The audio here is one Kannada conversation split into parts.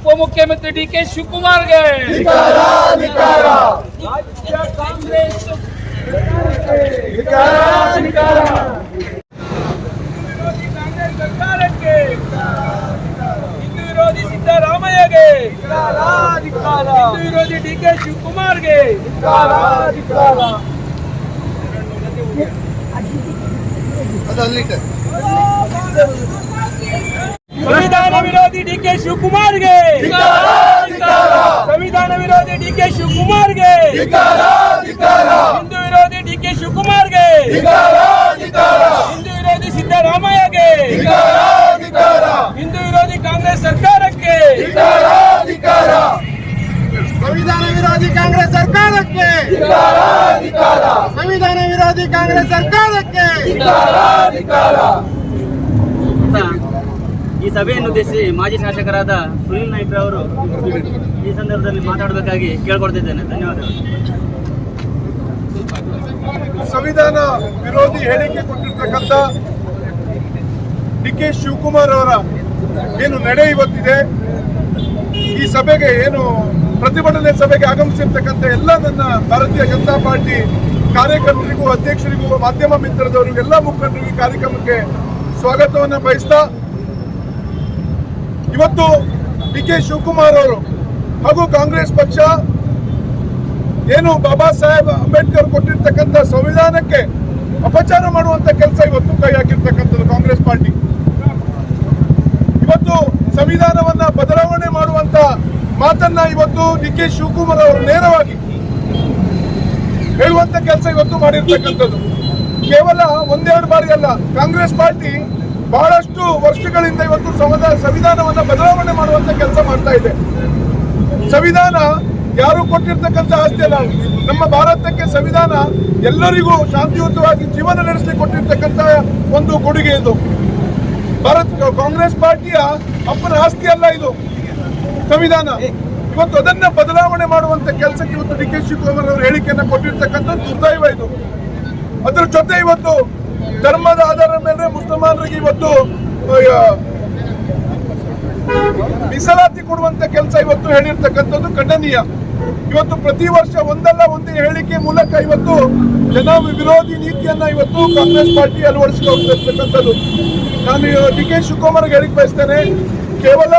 ಉಪಮುಖ್ಯಮಂತ್ರಿ ಡಿ ಕೆ ಶಿವಕುಮಾರ್ಗೆ ಧಿಕ್ಕಾರ, ಧಿಕ್ಕಾರ. ರಾಜ್ಯ ಕಾಂಗ್ರೆಸ್ ಧಿಕ್ಕಾರ, ಧಿಕ್ಕಾರ. ವಿರೋಧಿ ಕಾಂಗ್ರೆಸ್ ಸರ್ಕಾರಕ್ಕೆ ಹಿಂದೂ ವಿರೋಧಿ ಸಿದ್ದರಾಮಯ್ಯಗೆ ಹಿಂದೂ ವಿರೋಧಿ ಡಿ ಕೆ ಶಿವಕುಮಾರ್ಗೆ ಧಿಕ್ಕಾರ, ಧಿಕ್ಕಾರ. ಸಂವಿಧಾನ ವಿರೋಧಿ ಡಿ ಕೆ ಶಿವಕುಮಾರ್ಗೆ. ಸಂವಿಧಾನ ವಿರೋಧಿ ಡಿ ಕೆ ಶಿವಕುಮಾರ್ಗೆ. ಹಿಂದೂ ವಿರೋಧಿ ಡಿ ಕೆ ಶಿವಕುಮಾರ್ಗೆ. ಹಿಂದೂ ವಿರೋಧಿ ಸಿದ್ದರಾಮಯ್ಯಗೆ. ಹಿಂದೂ ವಿರೋಧಿ ಕಾಂಗ್ರೆಸ್ ಸರ್ಕಾರಕ್ಕೆ. ಸಂವಿಧಾನ ವಿರೋಧಿ ಕಾಂಗ್ರೆಸ್ ಸರ್ಕಾರಕ್ಕೆ. ಸಂವಿಧಾನ ವಿರೋಧಿ ಕಾಂಗ್ರೆಸ್ ಸರ್ಕಾರಕ್ಕೆ ಸಭೆಯನ್ನು ಉದ್ದೇಶಿಸಿ ಮಾಜಿ ಶಾಸಕರಾದ ಸುನೀಲ್ ನಾಯ್ಕ ಅವರು ಈ ಸಂದರ್ಭದಲ್ಲಿ ಮಾತಾಡಬೇಕಾಗಿ ಕೇಳ್ಕೊಡ್ತಿದ್ದೇನೆ ಧನ್ಯವಾದಗಳು. ಸಂವಿಧಾನ ವಿರೋಧಿ ಹೇಳಿಕೆ ಕೊಟ್ಟಿರ್ತಕ್ಕಂಥ ಡಿ ಕೆ ಶಿವಕುಮಾರ್ ಅವರ ಏನು ನಡೆ ಇವತ್ತಿದೆ, ಈ ಸಭೆಗೆ ಏನು ಪ್ರತಿಭಟನೆ ಸಭೆಗೆ ಆಗಮಿಸಿರ್ತಕ್ಕಂಥ ಎಲ್ಲ ನನ್ನ ಭಾರತೀಯ ಜನತಾ ಪಾರ್ಟಿ ಕಾರ್ಯಕರ್ತರಿಗೂ, ಅಧ್ಯಕ್ಷರಿಗೂ, ಮಾಧ್ಯಮ ಮಿತ್ರದವರಿಗೂ, ಎಲ್ಲ ಮುಖಂಡರಿಗೂ ಈ ಕಾರ್ಯಕ್ರಮಕ್ಕೆ ಸ್ವಾಗತವನ್ನು ಬಯಸ್ತಾ ಇವತ್ತು ಡಿ ಕೆ ಶಿವಕುಮಾರ್ ಅವರು ಹಾಗೂ ಕಾಂಗ್ರೆಸ್ ಪಕ್ಷ ಏನು ಬಾಬಾ ಸಾಹೇಬ್ ಅಂಬೇಡ್ಕರ್ ಕೊಟ್ಟಿರ್ತಕ್ಕಂಥ ಸಂವಿಧಾನಕ್ಕೆ ಅಪಚಾರ ಮಾಡುವಂತ ಕೆಲಸ ಇವತ್ತು ಕೈ ಹಾಕಿರ್ತಕ್ಕಂಥದ್ದು ಕಾಂಗ್ರೆಸ್ ಪಾರ್ಟಿ. ಇವತ್ತು ಸಂವಿಧಾನವನ್ನ ಬದಲಾವಣೆ ಮಾಡುವಂತ ಮಾತನ್ನ ಇವತ್ತು ಡಿ ಕೆ ಶಿವಕುಮಾರ್ ಅವರು ನೇರವಾಗಿ ಹೇಳುವಂತ ಕೆಲಸ ಇವತ್ತು ಮಾಡಿರ್ತಕ್ಕಂಥದ್ದು. ಕೇವಲ ಒಂದೆರಡು ಬಾರಿ ಅಲ್ಲ, ಕಾಂಗ್ರೆಸ್ ಪಾರ್ಟಿ ಬಹಳಷ್ಟು ವರ್ಷಗಳಿಂದ ಇವತ್ತು ಸಂವಿಧಾನ ಸಂವಿಧಾನವನ್ನ ಬದಲಾವಣೆ ಮಾಡುವಂತ ಕೆಲಸ ಮಾಡ್ತಾ ಇದೆ. ಸಂವಿಧಾನ ಯಾರು ಕೊಟ್ಟಿರ್ತಕ್ಕಂಥ ಆಸ್ತಿ ಅಲ್ಲ, ನಮ್ಮ ಭಾರತಕ್ಕೆ ಸಂವಿಧಾನ ಎಲ್ಲರಿಗೂ ಶಾಂತಿಯುತವಾಗಿ ಜೀವನ ನಡೆಸಲಿ ಕೊಟ್ಟಿರ್ತಕ್ಕಂಥ ಒಂದು ಕೊಡುಗೆ ಇದು. ಭಾರತ, ಕಾಂಗ್ರೆಸ್ ಪಾರ್ಟಿಯ ಅಪ್ಪನ ಆಸ್ತಿ ಅಲ್ಲ ಇದು, ಸಂವಿಧಾನ. ಇವತ್ತು ಅದನ್ನ ಬದಲಾವಣೆ ಮಾಡುವಂತ ಕೆಲಸಕ್ಕೆ ಇವತ್ತು ಡಿ ಕೆ ಶಿವಕುಮಾರ್ ಅವರು ಹೇಳಿಕೆಯನ್ನ ಕೊಟ್ಟಿರ್ತಕ್ಕಂಥ ದುರ್ದೈವ ಇದು. ಅದರ ಜೊತೆ ಇವತ್ತು ಧರ್ಮದ ಆಧಾರದ ಮೇಲೆ ಮುಸಲ್ಮಾನರಿಗೆ ಇವತ್ತು ಮೀಸಲಾತಿ ಕೊಡುವಂತ ಕೆಲಸ ಇವತ್ತು ಹೇಳಿರ್ತಕ್ಕಂಥದ್ದು ಖಂಡನೀಯ. ಇವತ್ತು ಪ್ರತಿ ವರ್ಷ ಒಂದಲ್ಲ ಒಂದು ಹೇಳಿಕೆ ಮೂಲಕ ಇವತ್ತು ಜನ ವಿರೋಧಿ ನೀತಿಯನ್ನ ಇವತ್ತು ಕಾಂಗ್ರೆಸ್ ಪಾರ್ಟಿ ಅಳವಡಿಸಿಕೊಂಡಿರ್ತಕ್ಕಂಥದ್ದು. ನಾನು ಡಿ ಕೆ ಶಿವಕುಮಾರ್ ಹೇಳಿಕ್ ಬಯಸ್ತೇನೆ, ಕೇವಲ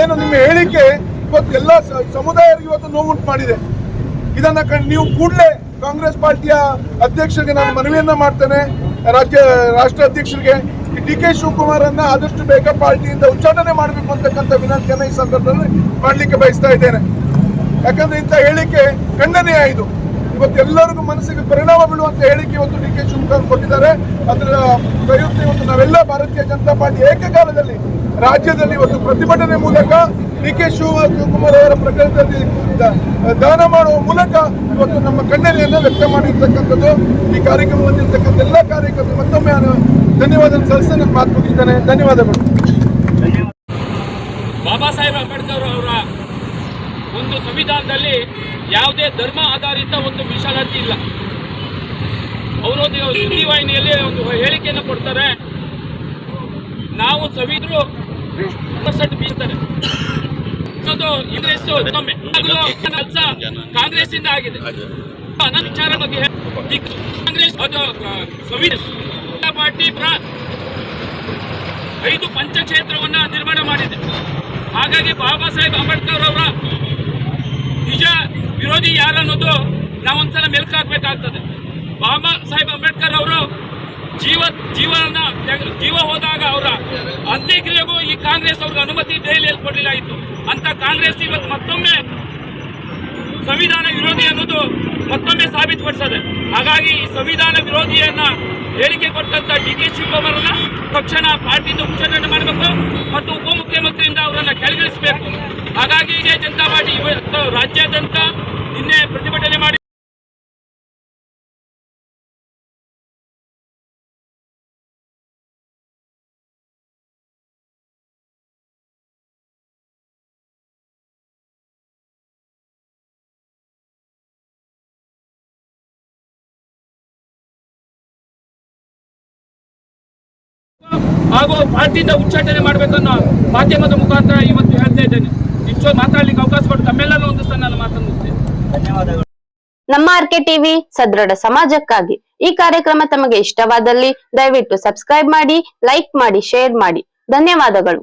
ಏನು ನಿಮ್ಮ ಹೇಳಿಕೆ, ಇವತ್ತು ಎಲ್ಲ ಸಮುದಾಯರಿಗೆ ಇವತ್ತು ನೋವುಂಟು ಮಾಡಿದೆ. ಇದನ್ನ ನೀವು ಕೂಡಲೇ ಕಾಂಗ್ರೆಸ್ ಪಾರ್ಟಿಯ ಅಧ್ಯಕ್ಷರಿಗೆ ನಾನು ಮನವಿಯನ್ನ ಮಾಡ್ತೇನೆ. ರಾಜ್ಯ, ರಾಷ್ಟ್ರ ಅಧ್ಯಕ್ಷರಿಗೆ. ಡಿ ಕೆ ಶಿವಕುಮಾರ್ ಅನ್ನ ಆದಷ್ಟು ಬೇಗ ಪಾರ್ಟಿಯಿಂದ ಉಚ್ಚಾಟನೆ ಮಾಡಬೇಕು ಅಂತಕ್ಕಂಥ ವಿನಂತಿಯನ್ನು ಈ ಸಂದರ್ಭದಲ್ಲಿ ಮಾಡಲಿಕ್ಕೆ ಬಯಸ್ತಾ ಇದ್ದೇನೆ. ಯಾಕಂದ್ರೆ ಇಂಥ ಹೇಳಿಕೆ ಖಂಡನೀಯ ಇದು. ಇವತ್ತು ಎಲ್ಲರಿಗೂ ಮನಸ್ಸಿಗೆ ಪರಿಣಾಮ ಬೀಳುವಂತ ಹೇಳಿಕೆ ಇವತ್ತು ಡಿ ಕೆ ಶಿವಕುಮಾರ್ ಕೊಟ್ಟಿದ್ದಾರೆ. ಅದರ ಪ್ರಯುಕ್ತ ಇವತ್ತು ನಾವೆಲ್ಲ ಭಾರತೀಯ ಜನತಾ ಪಾರ್ಟಿ ಏಕಕಾಲದಲ್ಲಿ ರಾಜ್ಯದಲ್ಲಿ ಇವತ್ತು ಪ್ರತಿಭಟನೆ ಮೂಲಕ ಡಿ ಕೆ ಶಿವಕುಮಾರ್ ಅವರ ಪ್ರಕರಣದಲ್ಲಿ ದಾನ ಮಾಡುವ ಮೂಲಕ ಇವತ್ತು ನಮ್ಮ ಖಂಡನೆಯನ್ನು ವ್ಯಕ್ತ ಮಾಡಿರ್ತಕ್ಕಂಥದ್ದು. ಈ ಕಾರ್ಯಕ್ರಮದಲ್ಲಿರ್ತಕ್ಕಂಥ ಎಲ್ಲ ಕಾರ್ಯಕರ್ತರು ಮತ್ತೊಮ್ಮೆ ನಾನು ಧನ್ಯವಾದ ಸಲ್ಲಿಸಿ ನನ್ನ ಮಾತು ಕೊಟ್ಟಿದ್ದೇನೆ ಧನ್ಯವಾದಗಳು. ಬಾಬಾ ಸಾಹೇಬ್ ಅಂಬೇಡ್ಕರ್ ಅವರ ಒಂದು ಸಂವಿಧಾನದಲ್ಲಿ ಯಾವುದೇ ಧರ್ಮ ಆಧಾರಿತ ಒಂದು ಮೀಸಲಾತಿ ಇಲ್ಲ. ಅವರೊಂದು ಸುದ್ದಿವಾಹಿನಿಯಲ್ಲಿ ಒಂದು ಹೇಳಿಕೆಯನ್ನು ಕೊಡ್ತಾರೆ. ನಾವು ಸವಿದ್ರು ಪರ್ಸೆಂಟ್ ಬೀಸ್ತಾರೆ ಕಾಂಗ್ರೆಸ್ ಇಂದ ಆಗಿದೆ. ವಿಚಾರ ಬಗ್ಗೆ ಕಾಂಗ್ರೆಸ್ ಸಂವಿಧಾನ ಪಾರ್ಟಿ ಪ್ರ- ಐದು ಪಂಚಕ್ಷೇತ್ರವನ್ನ ನಿರ್ಮಾಣ ಮಾಡಿದೆ. ಹಾಗಾಗಿ ಬಾಬಾ ಸಾಹೇಬ್ ಅಂಬೇಡ್ಕರ್ ಅವರ ನಾವೊಂದ್ಸಲ ಮೆಲ್ಕು ಹಾಕ್ಬೇಕಾಗ್ತದೆ. ಬಾಬಾ ಸಾಹೇಬ್ ಅಂಬೇಡ್ಕರ್ ಅವರು ಜೀವ, ಜೀವನ ಜೀವ ಹೋದಾಗ ಅವರ ಅಂತ್ಯಕ್ರಿಯೆಗೂ ಈ ಕಾಂಗ್ರೆಸ್ ಅವ್ರಿಗೆ ಅನುಮತಿ ದೆಹಲಿಯಲ್ಲಿ ಕೊಡಲಿಲ್ಲ ಇತ್ತು ಅಂತ ಕಾಂಗ್ರೆಸ್ ಇವತ್ತು ಮತ್ತೊಮ್ಮೆ ಸಂವಿಧಾನ ವಿರೋಧಿ ಅನ್ನೋದು ಮತ್ತೊಮ್ಮೆ ಸಾಬೀತುಪಡಿಸದೆ. ಹಾಗಾಗಿ ಈ ಸಂವಿಧಾನ ವಿರೋಧಿಯನ್ನ ಹೇಳಿಕೆ ಕೊಟ್ಟಂತ ಡಿ ಕೆ ಶಿವಕುಮಾರನ್ನ ತಕ್ಷಣ ಪಾರ್ಟಿಯಿಂದ ಉಚ್ಚಾಟನೆ ಮಾಡಬೇಕು ಮತ್ತು ಉಪಮುಖ್ಯಮಂತ್ರಿಯಿಂದ ಅವರನ್ನ ಕೆಳಗಿಳಿಸಬೇಕು. ಹಾಗಾಗಿ ಜನತಾ ಪಾರ್ಟಿ ಇವತ್ತು ರಾಜ್ಯಾದ್ಯಂತ ಹಾಗೂ ಪಾರ್ಟಿಯಿಂದ ಉಚ್ಚಾಟನೆ ಮಾಡಬೇಕನ್ನೋ ಮಾಧ್ಯಮದ ಮುಖಾಂತರ ಇವತ್ತು ಹೇಳ್ತಾ ಇದ್ದೇನೆ. ಒಂದು ನನ್ನ ಮಾತನ್ನು ಮುಗಿಸ್ತೇನೆ ಧನ್ಯವಾದಗಳು. ನಮ್ಮ ಆರ್ಕೆ ಟಿವಿ ಸದೃಢ ಸಮಾಜಕ್ಕಾಗಿ ಈ ಕಾರ್ಯಕ್ರಮ ತಮಗೆ ಇಷ್ಟವಾದಲ್ಲಿ ದಯವಿಟ್ಟು ಸಬ್ಸ್ಕ್ರೈಬ್ ಮಾಡಿ ಲೈಕ್ ಮಾಡಿ ಶೇರ್ ಮಾಡಿ. ಧನ್ಯವಾದಗಳು.